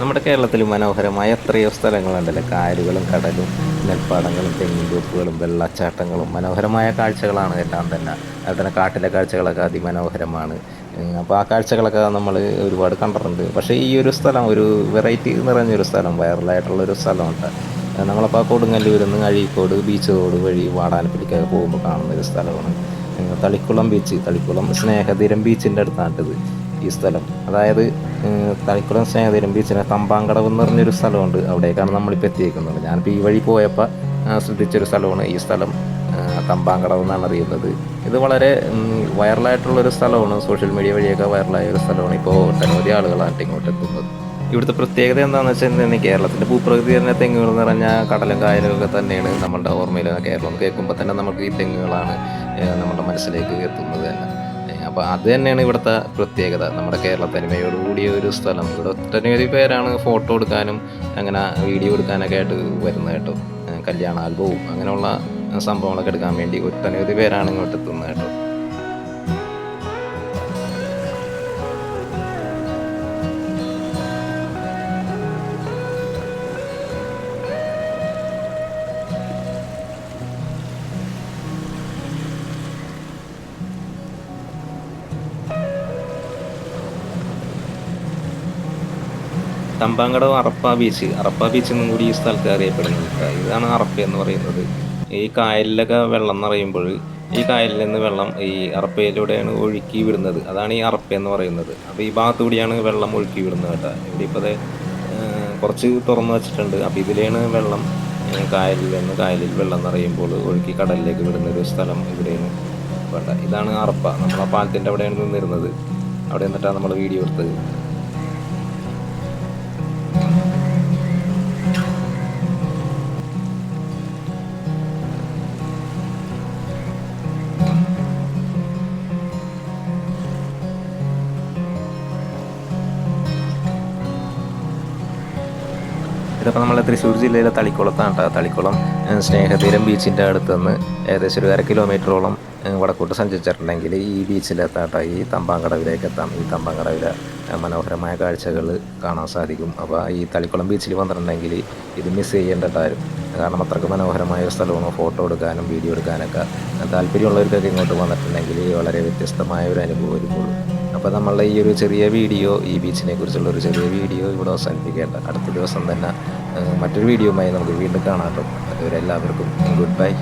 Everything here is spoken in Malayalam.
നമ്മുടെ കേരളത്തിൽ മനോഹരമായ എത്രയോ സ്ഥലങ്ങളുണ്ടല്ലോ കായലുകളും കടലും നെൽപ്പാടങ്ങളും തെങ്ങിൻ തോപ്പുകളും വെള്ളച്ചാട്ടങ്ങളും. മനോഹരമായ കാഴ്ചകളാണ് എല്ലാം തന്നെ. അതുപോലെ കാട്ടിലെ കാഴ്ചകളൊക്കെ അതിമനോഹരമാണ്. അപ്പോൾ ആ കാഴ്ചകളൊക്കെ നമ്മൾ ഒരുപാട് കണ്ടിട്ടുണ്ട്. പക്ഷേ ഈ ഒരു സ്ഥലം ഒരു വെറൈറ്റി നിറഞ്ഞൊരു സ്ഥലം വൈറലായിട്ടുള്ളൊരു സ്ഥലമുണ്ട്. നമ്മളപ്പോൾ കൊടുങ്ങല്ലൂരിൽ നിന്ന് അഴീക്കോട് ബീച്ച് റോഡ് വഴി വാടാനപ്പള്ളിക്കൊക്കെ പോകുമ്പോൾ കാണുന്ന ഒരു സ്ഥലമാണ്. തളിക്കുളം ബീച്ച്. തളിക്കുളം സ്നേഹതീരം ബീച്ചിന്റെ അടുത്താണിത്. ഈ സ്ഥലം. അതായത് തളിക്കുളം സ്നേഹതീരം ബീച്ചിനെ തമ്പാങ്കടവ് എന്ന് പറഞ്ഞൊരു സ്ഥലമുണ്ട്. അവിടേക്കാണ് നമ്മളിപ്പോൾ എത്തിയേക്കുന്നത്. ഞാനിപ്പോൾ ഈ വഴി പോയപ്പോൾ ശ്രദ്ധിച്ചൊരു സ്ഥലമാണ് ഈ സ്ഥലം തമ്പാങ്കടവ് എന്നാണ് അറിയുന്നത്. ഇത് വളരെ വൈറലായിട്ടുള്ളൊരു സ്ഥലമാണ്. സോഷ്യൽ മീഡിയ വഴിയൊക്കെ വൈറലായ ഒരു സ്ഥലമാണ് ഇപ്പോൾ ഒട്ടനവധി ആളുകളാണ് ഇങ്ങോട്ട് എത്തുന്നത്. ഇവിടുത്തെ പ്രത്യേകത എന്താണെന്ന് വെച്ചാൽ തന്നെ കേരളത്തിന്റെ ഭൂപ്രകൃതി തന്നെ തെങ്ങുകൾ നിറഞ്ഞ കടലും കായലുകളൊക്കെ തന്നെയാണ്. നമ്മുടെ ഓർമ്മയിൽ കേരളം കേൾക്കുമ്പോൾ തന്നെ നമുക്ക് ഈ തെങ്ങുകളാണ് നമ്മുടെ മനസ്സിലേക്ക് എത്തുന്നത് തന്നെ. അപ്പോൾ അത് തന്നെയാണ് ഇവിടുത്തെ പ്രത്യേകത. നമ്മുടെ കേരള തനിമയോടുകൂടിയ ഒരു സ്ഥലം. ഇവിടെ ഒട്ടനവധി പേരാണ് ഫോട്ടോ എടുക്കാനും അങ്ങനെ വീഡിയോ എടുക്കാനൊക്കെ ആയിട്ട് വരുന്നത് കേട്ടോ. കല്യാണ ആൽബവും അങ്ങനെയുള്ള സംഭവങ്ങളൊക്കെ എടുക്കാൻ വേണ്ടി ഒട്ടനവധി പേരാണ് ഇങ്ങോട്ട് എത്തുന്നത് കേട്ടോ. തമ്പാങ്കടവ് അറപ്പ ബീച്ച്. അറപ്പ ബീച്ച് എന്നും കൂടി ഈ സ്ഥലത്ത് അറിയപ്പെടുന്നത്. ഇതാണ് അറപ്പ എന്ന് പറയുന്നത്. ഈ കായലിലൊക്കെ വെള്ളം നിറയുമ്പോൾ ഈ കായലിൽ നിന്ന് വെള്ളം ഈ അറപ്പയിലൂടെയാണ് ഒഴുക്കി വിടുന്നത്. അതാണ് ഈ അറപ്പ എന്ന് പറയുന്നത്. അപ്പോൾ ഈ ഭാഗത്തു കൂടിയാണ് വെള്ളം ഒഴുക്കി വിടുന്നത് കേട്ടോ. ഇവിടെ ഇപ്പോൾ കുറച്ച് തുറന്നു വച്ചിട്ടുണ്ട്. അപ്പോൾ ഇതിലെയാണ് വെള്ളം കായലിൽ നിന്ന് കായലിൽ വെള്ളം നിറയുമ്പോൾ ഒഴുക്കി കടലിലേക്ക് വിടുന്ന ഒരു സ്ഥലം ഇവിടെയാണ് വേണ്ട ഇതാണ് അറപ്പ. നമ്മൾ ആ പാലത്തിന്റെ അവിടെയാണ് നിന്നിരുന്നത്. അവിടെ നിന്നിട്ടാണ് നമ്മൾ വീഡിയോ എടുത്തത്. ഇതിപ്പോൾ നമ്മളെ തൃശ്ശൂർ ജില്ലയിലെ തളിക്കുളത്താണ് കേട്ടോ തളിക്കുളം സ്നേഹതീരം ബീച്ചിന്റെ അടുത്ത് നിന്ന് ഏകദേശം ഒരു അര കിലോമീറ്ററോളം വടക്കോട്ട് സഞ്ചരിച്ചിട്ടുണ്ടെങ്കിൽ ഈ ബീച്ചിലെത്താം കേട്ടോ ഈ തമ്പാങ്കടവിലേക്ക് എത്താം. ഈ തമ്പാങ്കടവിലെ മനോഹരമായ കാഴ്ചകൾ കാണാൻ സാധിക്കും. അപ്പോൾ ഈ തളിക്കുളം ബീച്ചിൽ വന്നിട്ടുണ്ടെങ്കിൽ ഇത് മിസ് ചെയ്യേണ്ടതായിരുന്നു കാരണം അത്രയ്ക്ക് മനോഹരമായ ഒരു സ്ഥലമാണ്. ഫോട്ടോ എടുക്കാനും വീഡിയോ എടുക്കാനൊക്കെ താല്പര്യമുള്ളവർക്കൊക്കെ ഇങ്ങോട്ട് വന്നിട്ടുണ്ടെങ്കിൽ വളരെ വ്യത്യസ്തമായ ഒരു അനുഭവം ഒരുക്കുള്ളൂ അപ്പോൾ നമ്മളുടെ ഈ ഒരു ചെറിയ വീഡിയോ ഈ ബീച്ചിനെ കുറിച്ചുള്ള ഒരു ചെറിയ വീഡിയോ ഇവിടെ അവസാനിപ്പിക്കേണ്ട അടുത്ത ദിവസം തന്നെ മറ്റൊരു വീഡിയോയുമായി നമുക്ക് വീണ്ടും കാണാം. അതുവരെ എല്ലാവർക്കും ഗുഡ് ബൈ.